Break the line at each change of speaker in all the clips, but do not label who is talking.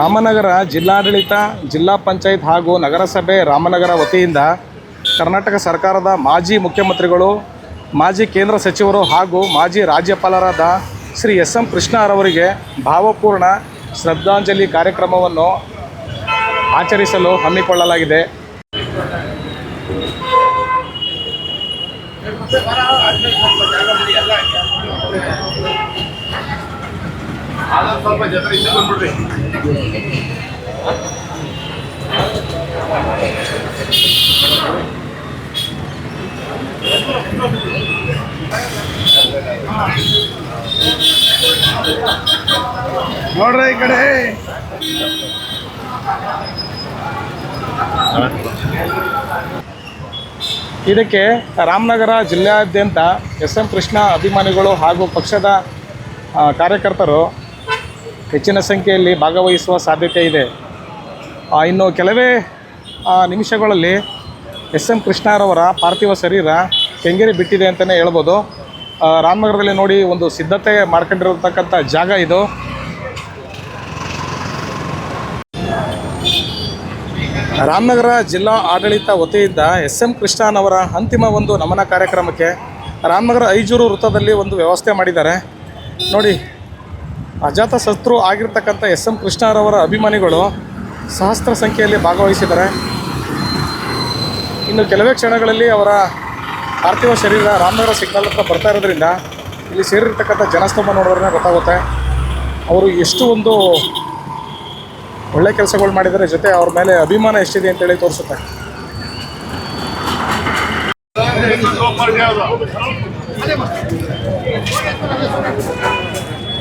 ರಾಮನಗರ ಜಿಲ್ಲಾಡಳಿತ, ಜಿಲ್ಲಾ ಪಂಚಾಯತ್ ಹಾಗೂ ನಗರಸಭೆ ರಾಮನಗರ ವತಿಯಿಂದ ಕರ್ನಾಟಕ ಸರ್ಕಾರದ ಮಾಜಿ ಮುಖ್ಯಮಂತ್ರಿಗಳು, ಮಾಜಿ ಕೇಂದ್ರ ಸಚಿವರು ಹಾಗೂ ಮಾಜಿ ರಾಜ್ಯಪಾಲರಾದ ಶ್ರೀ ಎಸ್ ಎಂ ಕೃಷ್ಣರವರಿಗೆ ಭಾವಪೂರ್ಣ ಶ್ರದ್ಧಾಂಜಲಿ ಕಾರ್ಯಕ್ರಮವನ್ನು ಆಚರಿಸಲು ಹಮ್ಮಿಕೊಳ್ಳಲಾಗಿದೆ.
ಸ್ವಲ್ಪ ಬಂದ್ಬಿಡ್ರಿ. ನೋಡ್ರಿ ಈ ಕಡೆ.
ಇದಕ್ಕೆ ರಾಮನಗರ ಜಿಲ್ಲೆಯಾದ್ಯಂತ ಎಸ್ ಎಂ ಕೃಷ್ಣ ಅಭಿಮಾನಿಗಳು ಹಾಗೂ ಪಕ್ಷದ ಕಾರ್ಯಕರ್ತರು ಹೆಚ್ಚಿನ ಸಂಖ್ಯೆಯಲ್ಲಿ ಭಾಗವಹಿಸುವ ಸಾಧ್ಯತೆ ಇದೆ. ಇನ್ನು ಕೆಲವೇ ನಿಮಿಷಗಳಲ್ಲಿ ಎಸ್ ಎಂ ಕೃಷ್ಣರವರ ಪಾರ್ಥಿವ ಶರೀರ ಕೆಂಗೇರಿ ಬಿಟ್ಟಿದೆ ಅಂತಲೇ ಹೇಳ್ಬೋದು. ರಾಮನಗರದಲ್ಲಿ ನೋಡಿ ಒಂದು ಸಿದ್ಧತೆ ಮಾಡ್ಕೊಂಡಿರತಕ್ಕಂಥ ಜಾಗ ಇದು. ರಾಮನಗರ ಜಿಲ್ಲಾ ಆಡಳಿತ ವತಿಯಿಂದ ಎಸ್ ಎಂ ಕೃಷ್ಣನವರ ಅಂತಿಮ ಒಂದು ನಮನ ಕಾರ್ಯಕ್ರಮಕ್ಕೆ ರಾಮನಗರ ಐಜೂರು ವೃತ್ತದಲ್ಲಿ ಒಂದು ವ್ಯವಸ್ಥೆ ಮಾಡಿದ್ದಾರೆ. ನೋಡಿ ಅಜಾತ ಶತ್ರು ಆಗಿರ್ತಕ್ಕಂಥ ಎಸ್ ಎಂ ಕೃಷ್ಣರವರ ಅಭಿಮಾನಿಗಳು ಸಹಸ್ರ ಸಂಖ್ಯೆಯಲ್ಲಿ ಭಾಗವಹಿಸಿದ್ದಾರೆ. ಇನ್ನು ಕೆಲವೇ ಕ್ಷಣಗಳಲ್ಲಿ ಅವರ ಪಾರ್ಥಿವ ಶರೀರ ರಾಮನಗರ ಸಿಗ್ನಲ್ ಹತ್ರ ಬರ್ತಾ ಇರೋದ್ರಿಂದ ಇಲ್ಲಿ ಸೇರಿರ್ತಕ್ಕಂಥ ಜನಸ್ತಂಭ ನೋಡೋದ್ರೇ ಗೊತ್ತಾಗುತ್ತೆ. ಅವರು ಎಷ್ಟು ಒಂದು ಒಳ್ಳೆ ಕೆಲಸಗಳು ಮಾಡಿದರೆ ಜೊತೆ ಅವ್ರ ಮೇಲೆ ಅಭಿಮಾನ ಎಷ್ಟಿದೆ ಅಂತೇಳಿ ತೋರಿಸುತ್ತೆ.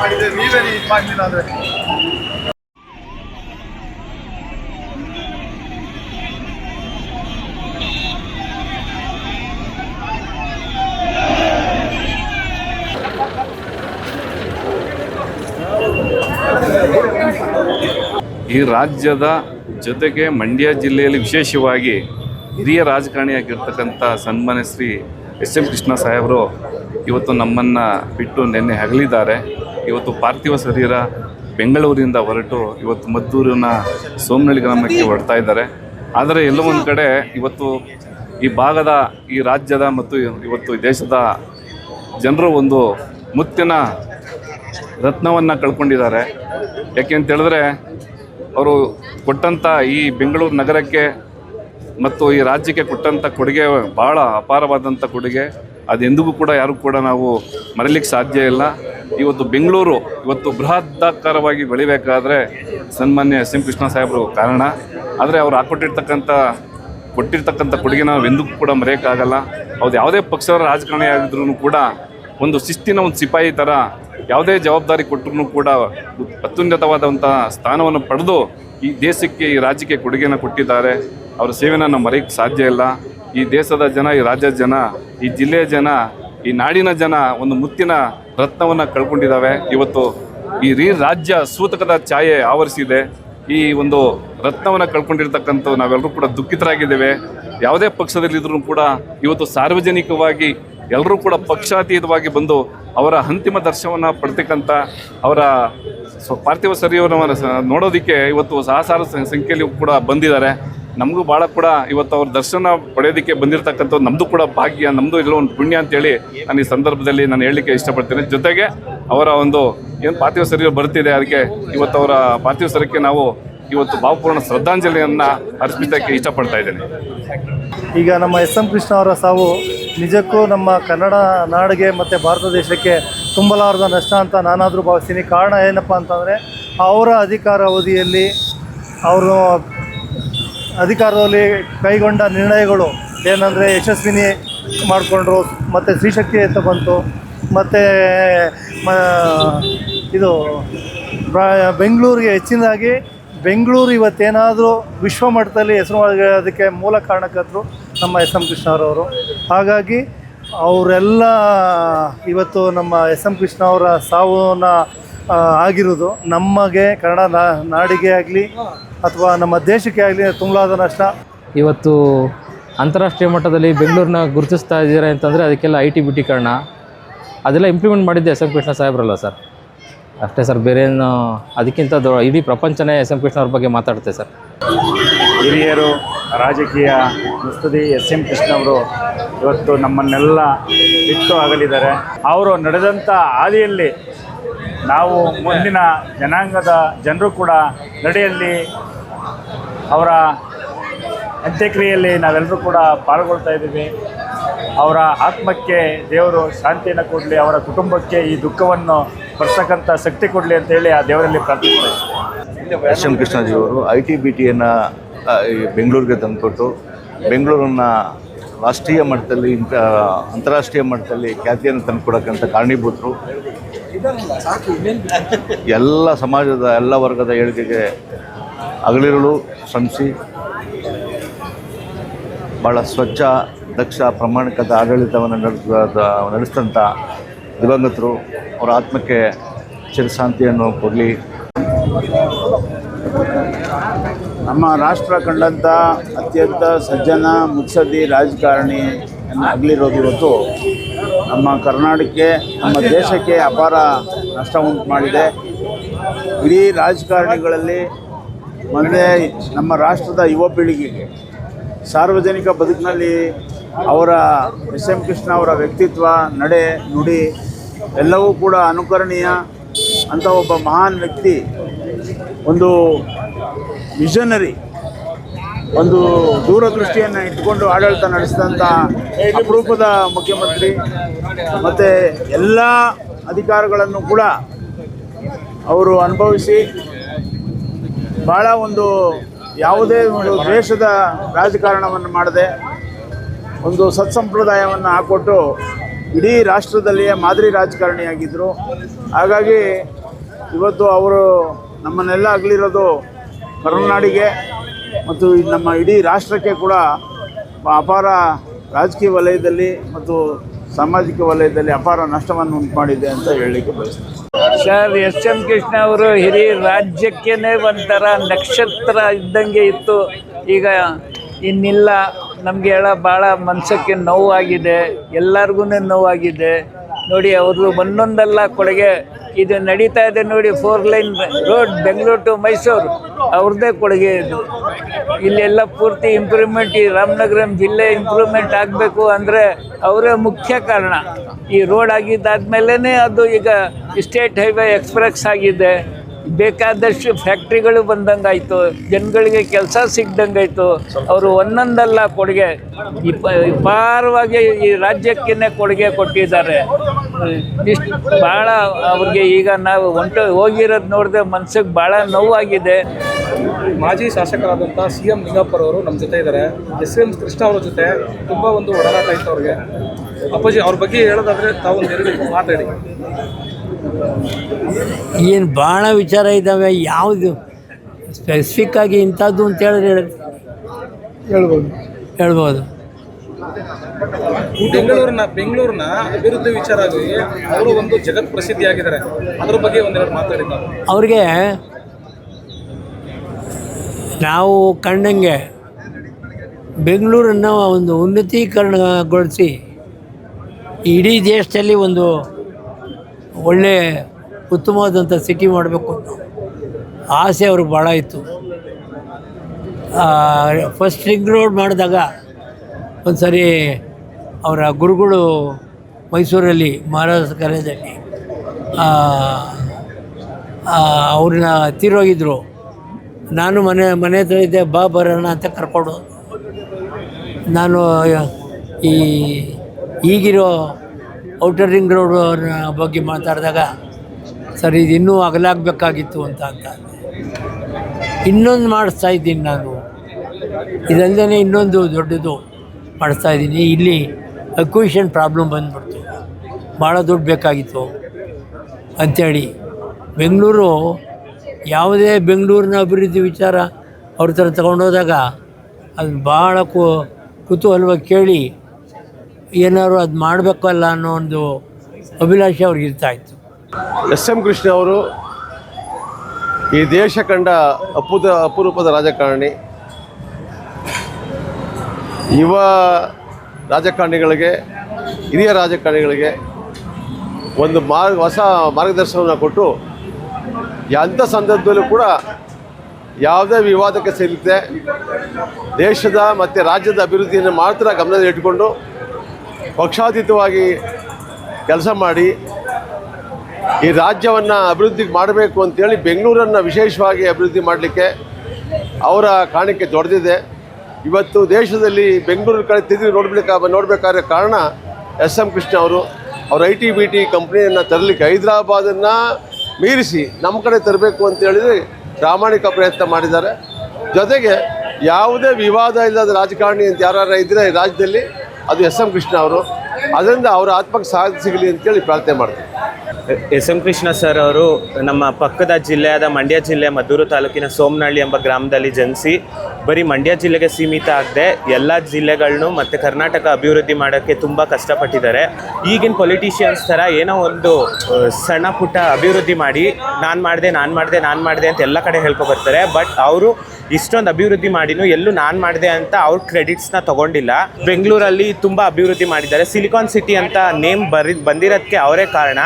ಮಾಡಿದ್ರೆ ನೀವೇನು ಇದು ಮಾಡಲಿಲ್ಲ ಅಂದ್ರೆ?
ಈ ರಾಜ್ಯದ ಜೊತೆಗೆ ಮಂಡ್ಯ ಜಿಲ್ಲೆಯಲ್ಲಿ ವಿಶೇಷವಾಗಿ ಹಿರಿಯ ರಾಜಕಾರಣಿಯಾಗಿರ್ತಕ್ಕಂಥ ಸನ್ಮಾನ್ಯ ಶ್ರೀ ಎಸ್ ಎಂ ಕೃಷ್ಣ ಸಾಹೇಬರು ಇವತ್ತು ನಮ್ಮನ್ನು ಬಿಟ್ಟು ನಿನ್ನೆ ಹಗಲಿದ್ದಾರೆ. ಇವತ್ತು ಪಾರ್ಥಿವ ಶರೀರ ಬೆಂಗಳೂರಿಂದ ಹೊರಟು ಇವತ್ತು ಮದ್ದೂರಿನ ಸೋಮನಳ್ಳಿ ಗ್ರಾಮಕ್ಕೆ ಹೊರಡ್ತಾ ಇದ್ದಾರೆ. ಆದರೆ ಎಲ್ಲೋ ಒಂದು ಕಡೆ ಇವತ್ತು ಈ ಭಾಗದ ಈ ರಾಜ್ಯದ ಮತ್ತು ಇವತ್ತು ದೇಶದ ಜನರು ಒಂದು ಮುತ್ತಿನ ರತ್ನವನ್ನು ಕಳ್ಕೊಂಡಿದ್ದಾರೆ. ಯಾಕೆ ಅಂತ ಹೇಳಿದ್ರೆ ಅವರು ಕೊಟ್ಟಂಥ ಈ ಬೆಂಗಳೂರು ನಗರಕ್ಕೆ ಮತ್ತು ಈ ರಾಜ್ಯಕ್ಕೆ ಕೊಟ್ಟಂಥ ಕೊಡುಗೆ ಭಾಳ ಅಪಾರವಾದಂಥ ಕೊಡುಗೆ. ಅದೆಂದಿಗೂ ಕೂಡ ಯಾರು ಕೂಡ ನಾವು ಮರೀಲಿಕ್ಕೆ ಸಾಧ್ಯ ಇಲ್ಲ. ಇವತ್ತು ಬೆಂಗಳೂರು ಇವತ್ತು ಬೃಹದಾಕಾರವಾಗಿ ಬೆಳಿಬೇಕಾದ್ರೆ ಸನ್ಮಾನ್ಯ ಎಸ್ ಎಂ ಕೃಷ್ಣ ಸಾಹೇಬರು ಕಾರಣ. ಆದರೆ ಅವ್ರು ಹಾಕ್ಕೊಟ್ಟಿರ್ತಕ್ಕಂಥ ಕೊಟ್ಟಿರ್ತಕ್ಕಂಥ ಕೊಡುಗೆ ನಾವು ಎಂದಿಗೂ ಕೂಡ ಮರೆಯೋಕ್ಕಾಗಲ್ಲ. ಅವ್ರು ಯಾವುದೇ ಪಕ್ಷದ ರಾಜಕಾರಣಿ ಆಗಿದ್ರು ಕೂಡ ಒಂದು ಶಿಸ್ತಿನ ಒಂದು ಸಿಪಾಯಿ ಥರ ಯಾವುದೇ ಜವಾಬ್ದಾರಿ ಕೊಟ್ಟರೂ ಕೂಡ ಅತ್ಯುನ್ನತವಾದಂಥ ಸ್ಥಾನವನ್ನು ಪಡೆದು ಈ ದೇಶಕ್ಕೆ, ಈ ರಾಜ್ಯಕ್ಕೆ ಕೊಡುಗೆಯನ್ನು ಕೊಟ್ಟಿದ್ದಾರೆ. ಅವರ ಸೇವೆಯನ್ನು ಮರೆಯಕ್ಕೆ ಸಾಧ್ಯ ಇಲ್ಲ. ಈ ದೇಶದ ಜನ, ಈ ರಾಜ್ಯದ ಜನ, ಈ ಜಿಲ್ಲೆಯ ಜನ, ಈ ನಾಡಿನ ಜನ ಒಂದು ಮುತ್ತಿನ ರತ್ನವನ್ನು ಕಳ್ಕೊಂಡಿದ್ದಾವೆ. ಇವತ್ತು ಈ ರೀ ರಾಜ್ಯ ಸೂತಕದ ಛಾಯೆ ಆವರಿಸಿದೆ. ಈ ಒಂದು ರತ್ನವನ್ನು ಕಳ್ಕೊಂಡಿರ್ತಕ್ಕಂಥ ನಾವೆಲ್ಲರೂ ಕೂಡ ದುಃಖಿತರಾಗಿದ್ದೇವೆ. ಯಾವುದೇ ಪಕ್ಷದಲ್ಲಿದ್ದರೂ ಕೂಡ ಇವತ್ತು ಸಾರ್ವಜನಿಕವಾಗಿ ಎಲ್ಲರೂ ಕೂಡ ಪಕ್ಷಾತೀತವಾಗಿ ಬಂದು ಅವರ ಅಂತಿಮ ದರ್ಶನವನ್ನು ಪಡ್ತಕ್ಕಂಥ ಅವರ ಪಾರ್ಥಿವ ಸರಿಯವರವನ್ನು ನೋಡೋದಕ್ಕೆ ಇವತ್ತು ಸಹಸಾರ ಸಂಖ್ಯೆಯಲ್ಲಿ ಕೂಡ ಬಂದಿದ್ದಾರೆ. ನಮಗೂ ಭಾಳ ಕೂಡ ಇವತ್ತು ಅವ್ರ ದರ್ಶನ ಪಡೆಯೋದಕ್ಕೆ ಬಂದಿರತಕ್ಕಂಥ ನಮ್ಮದು ಕೂಡ ಭಾಗ್ಯ ನಮ್ಮದು ಇಲ್ಲೋ ಒಂದು ಪುಣ್ಯ ಅಂತೇಳಿ ನಾನು ಈ ಸಂದರ್ಭದಲ್ಲಿ ನಾನು ಹೇಳಲಿಕ್ಕೆ ಇಷ್ಟಪಡ್ತೇನೆ. ಜೊತೆಗೆ ಅವರ ಒಂದು ಏನು ಪಾರ್ಥಿವ ಶರೀರ ಬರ್ತಿದೆ, ಅದಕ್ಕೆ ಇವತ್ತು ಅವರ ಪಾರ್ಥಿವ ಸರಕ್ಕೆ ನಾವು ಇವತ್ತು ಭಾವಪೂರ್ಣ ಶ್ರದ್ಧಾಂಜಲಿಯನ್ನು ಅರ್ಪಿಸೋಕ್ಕೆ ಇಷ್ಟಪಡ್ತಾ ಇದ್ದೇನೆ.
ಈಗ ನಮ್ಮ ಎಸ್ ಎಂ ಕೃಷ್ಣ ಅವರ ಸಾವು ನಿಜಕ್ಕೂ ನಮ್ಮ ಕನ್ನಡ ನಾಡಿಗೆ ಮತ್ತು ಭಾರತ ದೇಶಕ್ಕೆ ತುಂಬಲಾರದ ನಷ್ಟ ಅಂತ ನಾನಾದರೂ ಭಾವಿಸ್ತೀನಿ. ಕಾರಣ ಏನಪ್ಪ ಅಂತಂದರೆ, ಅವರ ಅಧಿಕಾರ ಅವಧಿಯಲ್ಲಿ ಅವರು ಅಧಿಕಾರದಲ್ಲಿ ಕೈಗೊಂಡ ನಿರ್ಣಯಗಳು ಏನಂದರೆ ಯಶಸ್ವಿನಿ ಮಾಡಿಕೊಂಡ್ರು, ಮತ್ತು ಸ್ತ್ರೀಶಕ್ತಿ ಅಂತ ಬಂತು, ಮತ್ತು ಇದು ಬೆಂಗಳೂರಿಗೆ ಹೆಚ್ಚಿನದಾಗಿ ಬೆಂಗಳೂರು ಇವತ್ತೇನಾದರೂ ವಿಶ್ವ ಮಟ್ಟದಲ್ಲಿ ಹೆಸರು ಅದಕ್ಕೆ ಮೂಲ ಕಾರಣಕರ್ತರು ನಮ್ಮ ಎಸ್ ಎಂ ಕೃಷ್ಣರವರು ಹಾಗಾಗಿ ಅವರೆಲ್ಲ ಇವತ್ತು ನಮ್ಮ ಎಸ್ ಎಂ ಕೃಷ್ಣ ಅವರ ಸಾವನ್ನ ಆಗಿರೋದು ನಮಗೆ ಕನ್ನಡ ನಾಡಿಗೆ ಆಗಲಿ ಅಥವಾ ನಮ್ಮ ದೇಶಕ್ಕೆ ಆಗಲಿ ತುಂಬಲಾದ ನಷ್ಟ.
ಇವತ್ತು ಅಂತಾರಾಷ್ಟ್ರೀಯ ಮಟ್ಟದಲ್ಲಿ ಬೆಂಗಳೂರನ್ನ ಗುರುತಿಸ್ತಾ ಇದ್ದೀರಾ ಅಂತಂದರೆ ಅದಕ್ಕೆಲ್ಲ ಐ ಟಿ ಬಿ ಟಿ ಕಾರಣ. ಅದೆಲ್ಲ ಇಂಪ್ಲಿಮೆಂಟ್ ಮಾಡಿದ್ದೆ ಎಸ್ ಎಂ ಕೃಷ್ಣ ಸಾಹೇಬ್ರಲ್ಲ ಸರ್? ಅಷ್ಟೇ ಸರ್ ಬೇರೇನು ಅದಕ್ಕಿಂತ ದೊ, ಇಡೀ ಪ್ರಪಂಚನೇ ಎಸ್ ಎಂ ಕೃಷ್ಣ ಅವ್ರ ಬಗ್ಗೆ ಮಾತಾಡುತ್ತೆ ಸರ್.
ಹಿರಿಯರು, ರಾಜಕೀಯ, ಮುಸ್ತುದಿ ಎಸ್ ಎಂ ಕೃಷ್ಣ ಅವರು ಇವತ್ತು ನಮ್ಮನ್ನೆಲ್ಲ ಬಿಟ್ಟು ಆಗಲಿದ್ದಾರೆ. ಅವರು ನಡೆದಂಥ ಹಾದಿಯಲ್ಲಿ ನಾವು ಮುಂದಿನ ಜನಾಂಗದ ಜನರು ಕೂಡ ನಡೆಯಲ್ಲಿ ಅವರ ಅಂತ್ಯಕ್ರಿಯೆಯಲ್ಲಿ ನಾವೆಲ್ಲರೂ ಕೂಡ ಪಾಲ್ಗೊಳ್ತಾ ಇದ್ದೀವಿ. ಅವರ ಆತ್ಮಕ್ಕೆ ದೇವರು ಶಾಂತಿಯನ್ನು ಕೊಡಲಿ, ಅವರ ಕುಟುಂಬಕ್ಕೆ ಈ ದುಃಖವನ್ನು ಬರ್ತಕ್ಕಂಥ ಶಕ್ತಿ ಕೊಡಲಿ ಅಂತೇಳಿ ಆ ದೇವರಲ್ಲಿ ಪ್ರಾರ್ಥಿಸ್ತಾರೆ
ಎಸ್ ಎಂ ಕೃಷ್ಣಾಜಿಯವರು ಐ ಟಿ ಬಿ ಟಿಯನ್ನು ಬೆಂಗಳೂರಿಗೆ ತಂದುಕೊಟ್ಟು, ಬೆಂಗಳೂರನ್ನು ರಾಷ್ಟ್ರೀಯ ಮಟ್ಟದಲ್ಲಿ ಇಂಥ ಅಂತಾರಾಷ್ಟ್ರೀಯ ಮಟ್ಟದಲ್ಲಿ ಖ್ಯಾತಿಯನ್ನು ತಂದುಕೊಡಕ್ಕಂಥ ಕಾರಣೀಭೂತರು. ಎಲ್ಲ ಸಮಾಜದ, ಎಲ್ಲ ವರ್ಗದ ಏಳಿಗೆಗೆ ಅಗಲಿರುಳು ಶ್ರಮಿಸಿ ಭಾಳ ಸ್ವಚ್ಛ ದಕ್ಷ ಪ್ರಾಮಾಣಿಕದ ಆಡಳಿತವನ್ನು ನಡೆಸಿದ ನಡೆಸಿದಂಥ ದಿವಂಗತರು, ಅವರ ಆತ್ಮಕ್ಕೆ ಚಿರಶಾಂತಿಯನ್ನು ಕೊಡಲಿ.
ನಮ್ಮ ರಾಷ್ಟ್ರ ಕಂಡಂಥ ಅತ್ಯಂತ ಸಜ್ಜನ, ಮುತ್ಸದ್ದಿ ರಾಜಕಾರಣಿ ಆಗಲಿರೋದು ಇವತ್ತು. ನಮ್ಮ ಕರ್ನಾಟಕಕ್ಕೆ, ನಮ್ಮ ದೇಶಕ್ಕೆ ಅಪಾರ ನಷ್ಟ ಉಂಟು ಮಾಡಿದೆ. ಇಡೀ ರಾಜಕಾರಣಿಗಳಲ್ಲಿ ಮೊದಲೇ ನಮ್ಮ ರಾಷ್ಟ್ರದ ಯುವ ಪೀಳಿಗೆಗೆ ಸಾರ್ವಜನಿಕ ಬದುಕಿನಲ್ಲಿ ಅವರ ಎಸ್ ಎಂ ಕೃಷ್ಣ ಅವರ ವ್ಯಕ್ತಿತ್ವ, ನಡೆ, ನುಡಿ ಎಲ್ಲವೂ ಕೂಡ ಅನುಕರಣೀಯ. ಅಂತ ಒಬ್ಬ ಮಹಾನ್ ವ್ಯಕ್ತಿ, ಒಂದು ವಿಷನರಿ, ಒಂದು ದೂರದೃಷ್ಟಿಯನ್ನು ಇಟ್ಕೊಂಡು ಆಡಳಿತ ನಡೆಸಿದಂಥ ಅಪರೂಪದ ಮುಖ್ಯಮಂತ್ರಿ. ಮತ್ತು ಎಲ್ಲ ಅಧಿಕಾರಗಳನ್ನು ಕೂಡ ಅವರು ಅನುಭವಿಸಿ ಭಾಳ ಒಂದು ಯಾವುದೇ ಒಂದು ದ್ವೇಷದ ರಾಜಕಾರಣವನ್ನು ಮಾಡದೆ ಒಂದು ಸತ್ಸಂಪ್ರದಾಯವನ್ನು ಹಾಕ್ಕೊಟ್ಟು ಇಡೀ ರಾಷ್ಟ್ರದಲ್ಲಿಯೇ ಮಾದರಿ ರಾಜಕಾರಣಿಯಾಗಿದ್ದರು. ಹಾಗಾಗಿ ಇವತ್ತು ಅವರು ನಮ್ಮನ್ನೆಲ್ಲ ಆಗಲಿರೋದು ಕರುನಾಡಿಗೆ ಮತ್ತು ನಮ್ಮ ಇಡೀ ರಾಷ್ಟ್ರಕ್ಕೆ ಕೂಡ ಅಪಾರ ರಾಜಕೀಯ ವಲಯದಲ್ಲಿ ಮತ್ತು ಸಾಮಾಜಿಕ ವಲಯದಲ್ಲಿ ಅಪಾರ ನಷ್ಟವನ್ನು ಉಂಟು ಮಾಡಿದೆ ಅಂತ ಹೇಳಲಿಕ್ಕೆ ಬಯಸ್ತೀನಿ.
Sir, S. ಎಂ. ಕೃಷ್ಣ ಅವರು ಹಿರಿಯ ರಾಜ್ಯಕ್ಕೇನೆ ಒಂಥರ ನಕ್ಷತ್ರ ಇದ್ದಂಗೆ ಇತ್ತು. ಈಗ ಇನ್ನಿಲ್ಲ. ನಮಗೆ ಹೇಳ ಭಾಳ ಮನಸ್ಸಕ್ಕೆ ನೋವಾಗಿದೆ ಎಲ್ಲರಿಗೂ ನೋವಾಗಿದೆ. ನೋಡಿ ಅವರು ಒಂದೊಂದಲ್ಲ ಕೊಡುಗೆ ಇದು ನಡೀತಾ ಇದೆ ನೋಡಿ four lane road Bengaluru to Mysuru ಅವ್ರದ್ದೇ ಕೊಡುಗೆ ಇದು. ಇಲ್ಲೆಲ್ಲ ಪೂರ್ತಿ ಇಂಪ್ರೂವ್ಮೆಂಟ್ ಈ ರಾಮನಗರ ಜಿಲ್ಲೆ ಇಂಪ್ರೂವ್ಮೆಂಟ್ ಆಗಬೇಕು ಅಂದರೆ ಅವರೇ ಮುಖ್ಯ ಕಾರಣ. ಈ ರೋಡ್ ಆಗಿದ್ದಾದ್ಮೇಲೆ ಅದು ಈಗ ಸ್ಟೇಟ್ ಹೈವೇ ಎಕ್ಸ್ಪ್ರೆಸ್ ಆಗಿದೆ. ಬೇಕಾದಷ್ಟು ಫ್ಯಾಕ್ಟ್ರಿಗಳು ಬಂದಂಗಾಯ್ತು, ಜನಗಳಿಗೆ ಕೆಲಸ ಸಿಗ್ದಂಗಾಯ್ತು. ಅವರು ಒಂದೊಂದಲ್ಲ ಕೊಡುಗೆ, ಇಪ್ಪ ಅಪಾರವಾಗಿ ಈ ರಾಜ್ಯಕ್ಕೇ ಕೊಡುಗೆ ಕೊಟ್ಟಿದ್ದಾರೆ. ಇಷ್ಟು ಭಾಳ ಅವ್ರಿಗೆ ಈಗ ನಾವು ಹೊಂಟು ಹೋಗಿರೋದು ನೋಡಿದ್ರೆ ಮನ್ಸಿಗೆ ಭಾಳ ನೋವಾಗಿದೆ.
ಮಾಜಿ ಶಾಸಕರಾದಂಥ ಸಿ ಎಂ ನಿಂಗಪ್ಪರವರು ನಮ್ಮ ಜೊತೆ ಇದ್ದಾರೆ. ಎಸ್ ಎಂ ಕೃಷ್ಣ ಅವರ ಜೊತೆ ತುಂಬ ಒಂದು ಒಡನಾಟ ಇತ್ತು ಅವ್ರಿಗೆ. ಅಪ್ಪಾಜಿ, ಅವ್ರ ಬಗ್ಗೆ ಹೇಳೋದಾದ್ರೆ ತಾವು ಮಾತಾಡಿ.
ಏನು ಭಾಳ ವಿಚಾರ ಇದ್ದಾವೆ ಯಾವುದು? ಸ್ಪೆಸಿಫಿಕ್ ಆಗಿ ಇಂಥದ್ದು ಅಂತ ಹೇಳಿದ್ರೆ ಹೇಳ್ಬೋದು. ಹೇಳ್ಬೋದು.
ಬೆಂಗಳೂರಿನ ಬೆಂಗಳೂರಿನ ಅಭಿವೃದ್ಧಿ ವಿಚಾರ ಅವರು ಒಂದು ಜಗತ್ ಪ್ರಸಿದ್ಧಿಯಾಗಿದ್ದಾರೆ ಅದ್ರ ಬಗ್ಗೆ ಒಂದೆರಡು ಮಾತಾಡಿದ್ದಾರೆ
ಅವ್ರಿಗೆ ನಾವು ಕಂಡಂಗೆ ಬೆಂಗಳೂರನ್ನು ಒಂದು ಉನ್ನತೀಕರಣಗೊಳಿಸಿ ಇಡೀ ದೇಶದಲ್ಲಿ ಒಂದು ಒಳ್ಳೆ ಉತ್ತಮವಾದಂಥ ಸಿಟಿ ಮಾಡಬೇಕು ಅನ್ನೋ ಆಸೆ ಅವ್ರಿಗೆ ಭಾಳ ಇತ್ತು. ಫಸ್ಟ್ ರಿಂಗ್ ರೋಡ್ ಮಾಡಿದಾಗ ಒಂದು ಸರಿ ಅವರ ಗುರುಗಳು ಮೈಸೂರಲ್ಲಿ ಮಹಾರಾಜ ಕಾಲೇಜಲ್ಲಿ ಅವ್ರನ್ನ ತೀರೋಗಿದ್ರು. ನಾನು ಮನೆ ಮನೆ ಹತ್ರ ಇದ್ದೆ, ಬಾ ಬರೋಣ ಅಂತ ಕರ್ಕೊಂಡು ನಾನು ಈ ಈಗಿರೋ ಔಟರ್ ರಿಂಗ್ ರೋಡ್ ಬಗ್ಗೆ ಮಾತಾಡಿದಾಗ, ಸರ್, ಇದು ಇನ್ನೂ ಅಗಲಾಗಬೇಕಾಗಿತ್ತು ಅಂತ ಅಂತ ಇನ್ನೊಂದು ಮಾಡಿಸ್ತಾ ಇದ್ದೀನಿ ನಾನು. ಇದಲ್ಲದೆ ಇನ್ನೊಂದು ದೊಡ್ಡದು ಮಾಡಿಸ್ತಾ ಇದ್ದೀನಿ. ಇಲ್ಲಿ ಅಕ್ವಿಷನ್ ಪ್ರಾಬ್ಲಮ್ ಬಂದ್ಬಿಡ್ತು. ಭಾಳ ದುಡ್ಡು ಬೇಕಾಗಿತ್ತು ಅಂಥೇಳಿ ಬೆಂಗಳೂರು ಯಾವುದೇ ಬೆಂಗಳೂರಿನ ಅಭಿವೃದ್ಧಿ ವಿಚಾರ ಅವ್ರ ಥರ ತಗೊಂಡೋದಾಗ ಅದು ಭಾಳ ಕುತೂಹಲವಾಗಿ ಕೇಳಿ ಏನಾದ್ರು ಅದು ಮಾಡಬೇಕಲ್ಲ ಅನ್ನೋ ಒಂದು ಅಭಿಲಾಷೆ ಅವ್ರಿಗೆ ಇರ್ತಾಯಿತ್ತು
ಎಸ್ ಎಂ ಕೃಷ್ಣ ಅವರು ಈ ದೇಶ ಕಂಡ ಅಪುದ ಅಪರೂಪದ ರಾಜಕಾರಣಿ. ಯುವ ರಾಜಕಾರಣಿಗಳಿಗೆ, ಹಿರಿಯ ರಾಜಕಾರಣಿಗಳಿಗೆ ಒಂದು ಮಾರ್ಗ, ಹೊಸ ಮಾರ್ಗದರ್ಶನವನ್ನು ಕೊಟ್ಟು ಎಂಥ ಸಂದರ್ಭದಲ್ಲೂ ಕೂಡ ಯಾವುದೇ ವಿವಾದಕ್ಕೆ ಸೇರಿದೆ ದೇಶದ ಮತ್ತು ರಾಜ್ಯದ ಅಭಿವೃದ್ಧಿಯನ್ನು ಮಾತ್ರ ಗಮನದಲ್ಲಿ ಇಟ್ಟುಕೊಂಡು ಪಕ್ಷಾತೀತವಾಗಿ ಕೆಲಸ ಮಾಡಿ ಈ ರಾಜ್ಯವನ್ನು ಅಭಿವೃದ್ಧಿ ಮಾಡಬೇಕು ಅಂತೇಳಿ ಬೆಂಗಳೂರನ್ನು ವಿಶೇಷವಾಗಿ ಅಭಿವೃದ್ಧಿ ಮಾಡಲಿಕ್ಕೆ ಅವರ ಕಾಣಿಕೆ ದೊಡ್ಡದಿದೆ. ಇವತ್ತು ದೇಶದಲ್ಲಿ ಬೆಂಗಳೂರು ಕಡೆ ತಿರುಗಿ ನೋಡಬೇಕಾ, ನೋಡಬೇಕಾದ್ರೆ ಕಾರಣ ಎಸ್ ಎಂ ಕೃಷ್ಣ ಅವರು. ಅವರು ಐ ಟಿ, ಬಿ ಟಿ ಕಂಪ್ನಿಯನ್ನು ತರಲಿಕ್ಕೆ ಹೈದರಾಬಾದನ್ನು ಮೀರಿಸಿ ನಮ್ಮ ಕಡೆ ತರಬೇಕು ಅಂತ ಹೇಳಿದ್ರೆ ಪ್ರಾಮಾಣಿಕ ಪ್ರಯತ್ನ ಮಾಡಿದ್ದಾರೆ. ಜೊತೆಗೆ ಯಾವುದೇ ವಿವಾದ ಇಲ್ಲದ ರಾಜಕಾರಣಿ ಅಂತ ಯಾರು ಇದ್ದರೆ ರಾಜ್ಯದಲ್ಲಿ ಅದು ಎಸ್ ಎಂ ಕೃಷ್ಣ ಅವರು. ಅದರಿಂದ ಅವರ ಆತ್ಮಕ್ಕೆ ಸಾಥ್ ಸಿಗಲಿ ಅಂತೇಳಿ ಪ್ರಾರ್ಥನೆ ಮಾಡ್ತೀನಿ
ಎಸ್ ಎಂ ಕೃಷ್ಣ ಸರ್ ಅವರು ನಮ್ಮ ಪಕ್ಕದ ಜಿಲ್ಲೆಯಾದ ಮಂಡ್ಯ ಜಿಲ್ಲೆ ಮದ್ದೂರು ತಾಲೂಕಿನ ಸೋಮನಹಳ್ಳಿ ಎಂಬ ಗ್ರಾಮದಲ್ಲಿ ಜನಿಸಿ ಬರೀ ಮಂಡ್ಯ ಜಿಲ್ಲೆಗೆ ಸೀಮಿತ ಆಗದೆ ಎಲ್ಲ ಜಿಲ್ಲೆಗಳನ್ನು ಮತ್ತು ಕರ್ನಾಟಕ ಅಭಿವೃದ್ಧಿ ಮಾಡೋಕ್ಕೆ ತುಂಬ ಕಷ್ಟಪಟ್ಟಿದ್ದಾರೆ. ಈಗಿನ ಪೊಲಿಟಿಷಿಯನ್ಸ್ ಥರ ಏನೋ ಒಂದು ಸಣ್ಣ ಪುಟ್ಟ ಅಭಿವೃದ್ಧಿ ಮಾಡಿ ನಾನು ಮಾಡಿದೆ ನಾನು ಮಾಡಿದೆ ನಾನು ಮಾಡಿದೆ ಅಂತ ಎಲ್ಲ ಕಡೆ ಹೇಳ್ಕೊಬರ್ತಾರೆ ಬಟ್ ಅವರು ಇಷ್ಟೊಂದು ಅಭಿವೃದ್ಧಿ ಮಾಡಿನೂ ಎಲ್ಲೂ ನಾನು ಮಾಡಿದೆ ಅಂತ ಅವ್ರ ಕ್ರೆಡಿಟ್ಸ್ನ ತಗೊಂಡಿಲ್ಲ. ಬೆಂಗಳೂರಲ್ಲಿ ತುಂಬ ಅಭಿವೃದ್ಧಿ ಮಾಡಿದ್ದಾರೆ. ಸಿಲಿಕಾನ್ ಸಿಟಿ ಅಂತ ನೇಮ್ ಬರಿ ಬಂದಿರೋದಕ್ಕೆ ಅವರೇ ಕಾರಣ.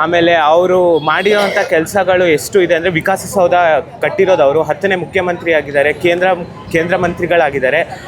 ಆಮೇಲೆ ಅವರು ಮಾಡಿರೋಂಥ ಕೆಲಸಗಳು ಎಷ್ಟು ಇದೆ ಅಂದರೆ ವಿಕಾಸಸೌಧ ಕಟ್ಟಿರೋದು ಅವರು. ಹತ್ತನೇ ಮುಖ್ಯಮಂತ್ರಿ ಆಗಿದ್ದಾರೆ ಕೇಂದ್ರ ಕೇಂದ್ರ ಮಂತ್ರಿಗಳಾಗಿದ್ದಾರೆ.